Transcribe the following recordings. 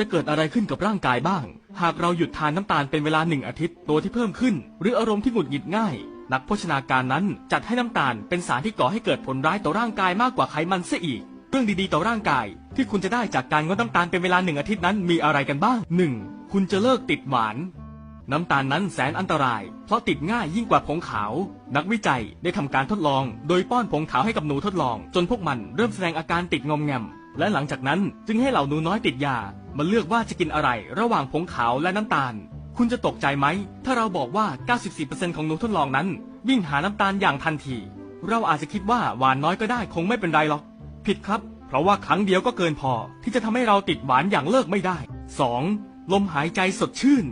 จะเกิดอะไรขึ้นกับร่างกายบ้าง หากเราหยุดทานน้ำตาลเป็นเวลาหนึ่งอาทิตย์ตัวที่เพิ่มขึ้น หรืออารมณ์ที่หงุดหงิดง่าย นักโภชนาการนั้นจัดให้น้ำตาลเป็นสารที่ก่อให้เกิดผลร้ายต่อร่างกายมากกว่าไขมันเสียอีก เรื่องดีๆต่อร่างกาย ที่คุณจะได้จากการงดน้ำตาลเป็นเวลาหนึ่งอาทิตย์นั้นมีอะไรกันบ้าง 1. คุณจะเลิกติดหวาน น้ำตาลนั้นแสนอันตราย เพราะติดง่ายยิ่งกว่าผงขาว นักวิจัยได้ทำการทดลอง โดยป้อนผงขาวให้กับหนูทดลอง จนพวกมันเริ่มแสดงอาการติดงอมแงม และหลังจากนั้นจึงให้เหล่าหนูน้อยติดยามาเลือกว่าจะกินอะไรระหว่างผงขาวและน้ำตาล คุณจะตกใจไหม ถ้าเราบอกว่า 94%ของหนูทดลองนั้น วิ่งหาน้ำตาลอย่างทันที เราอาจจะคิดว่าหวานน้อยก็ได้คงไม่เป็นไรหรอก ผิดครับ เพราะว่าครั้งเดียวก็เกินพอ ที่จะทำให้เราติดหวานอย่างเลิกไม่ได้ 2. ลมหายใจสดชื่น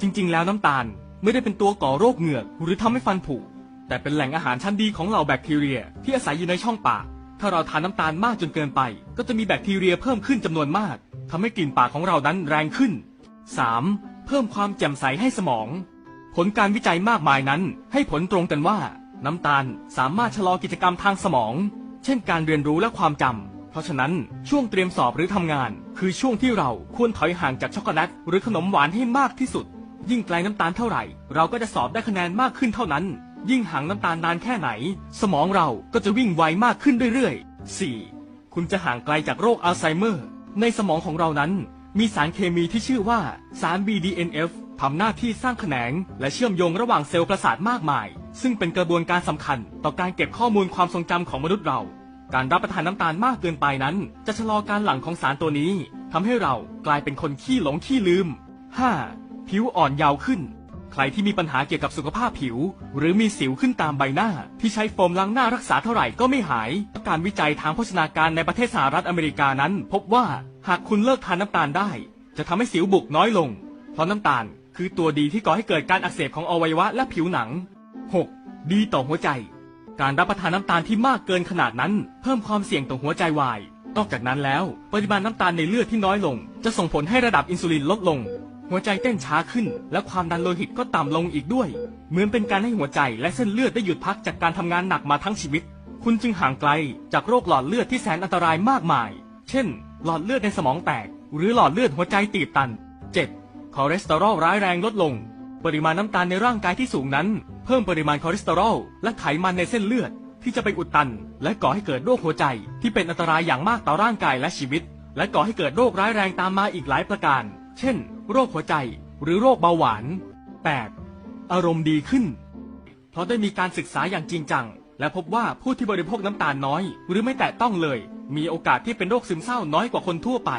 จริงๆ แล้วน้ำตาลไม่ได้เป็นตัวก่อโรคเหงือกหรือทำให้ฟันผุแต่เป็นแหล่งอาหารชั้นดีของเหล่าแบคทีเรีย ที่อาศัยอยู่ในช่องปาก ถ้าเราทานน้ำตาลมากจนเกินไป ก็จะมีแบคทีเรียเพิ่มขึ้นจำนวนมากทำให้กลิ่นปากของเรานั้นแรงขึ้น 3. เพิ่มความแจ่มใสให้สมอง ผลการวิจัยมากมายนั้นให้ผลตรงกันว่า น้ำตาลสามารถชะลอกิจกรรมทางสมอง เช่นการเรียนรู้และความจำ เพราะฉะนั้นช่วงเตรียมสอบหรือทำงาน คือช่วงที่เราควรถอยห่างจากช็อกโกแลตหรือขนมหวานให้มากที่สุด ยิ่งไกลน้ำตาลเท่าไหร่ เราก็จะสอบได้คะแนนมากขึ้นเท่านั้น ยิ่งห่างน้ำตาลนานแค่ไหน สมองเราก็จะวิ่งไวมากขึ้นเรื่อยๆ 4. คุณจะห่างไกลจากโรคอัลไซเมอร์ ในสมองของเรานั้นมีสารเคมีที่ชื่อว่าสาร BDNF ทำหน้าที่สร้างแขนง และเชื่อมโยงระหว่างเซลล์ประสาทมากมาย ซึ่งเป็นกระบวนการสำคัญต่อการเก็บข้อมูลความทรงจำของมนุษย์เรา การรับประทานน้ำตาลมากเกินไปนั้น จะชะลอการหลั่งของสารตัวนี้ทำให้เรากลายเป็นคนขี้หลงขี้ลืม 5. ผิวอ่อนยาวขึ้น ใครที่มีปัญหาเกี่ยวกับสุขภาพผิว หรือมีสิวขึ้นตามใบหน้า ที่ใช้โฟมล้างหน้ารักษาเท่าไหร่ก็ไม่หาย การวิจัยทางโภชนาการในประเทศสหรัฐอเมริกานั้น พบว่าหากคุณเลิกทานน้ำตาลได้ จะทำให้สิวบุกน้อยลง เพราะน้ำตาลคือตัวดีที่ก่อให้เกิดการอักเสบของอวัยวะและผิวหนัง 6. ดีต่อหัวใจ การรับประทานน้ำตาลที่มากเกินขนาดนั้น เพิ่มความเสี่ยงต่อหัวใจวาย นอกจากนั้นแล้ว ปริมาณน้ำตาลในเลือดที่น้อยลง จะส่งผลให้ระดับอินซูลินลดลง หัวใจเต้นช้าขึ้น และความดันโลหิตก็ต่ำลงอีกด้วย เหมือนเป็นการให้หัวใจและเส้นเลือดได้หยุดพักจากการทำงานหนักมาทั้งชีวิต คุณจึงห่างไกลจากโรคหลอดเลือดที่แสนอันตรายมากมาย เช่น หลอดเลือดในสมองแตก หรือหลอดเลือดหัวใจตีบตัน 7. คอเลสเตอรอลร้ายแรงลดลง ปริมาณน้ำตาลในร่างกายที่สูงนั้น เพิ่มปริมาณคอเลสเตอรอลและไขมันในเส้นเลือด ที่จะไปอุดตัน และก่อให้เกิดโรคหัวใจ ที่เป็นอันตรายอย่างมากต่อร่างกายและชีวิต และก่อให้เกิดโรคร้ายแรงตามมาอีกหลายประการ เช่น โรคหัวใจหรือโรคเบาหวาน 8. อารมณ์ดีขึ้น เพราะได้มีการศึกษาอย่างจริงจัง และพบว่าผู้ที่บริโภคน้ำตาลน้อย หรือไม่แตะต้องเลย มีโอกาสที่เป็นโรคซึมเศร้าน้อยกว่าคนทั่วไป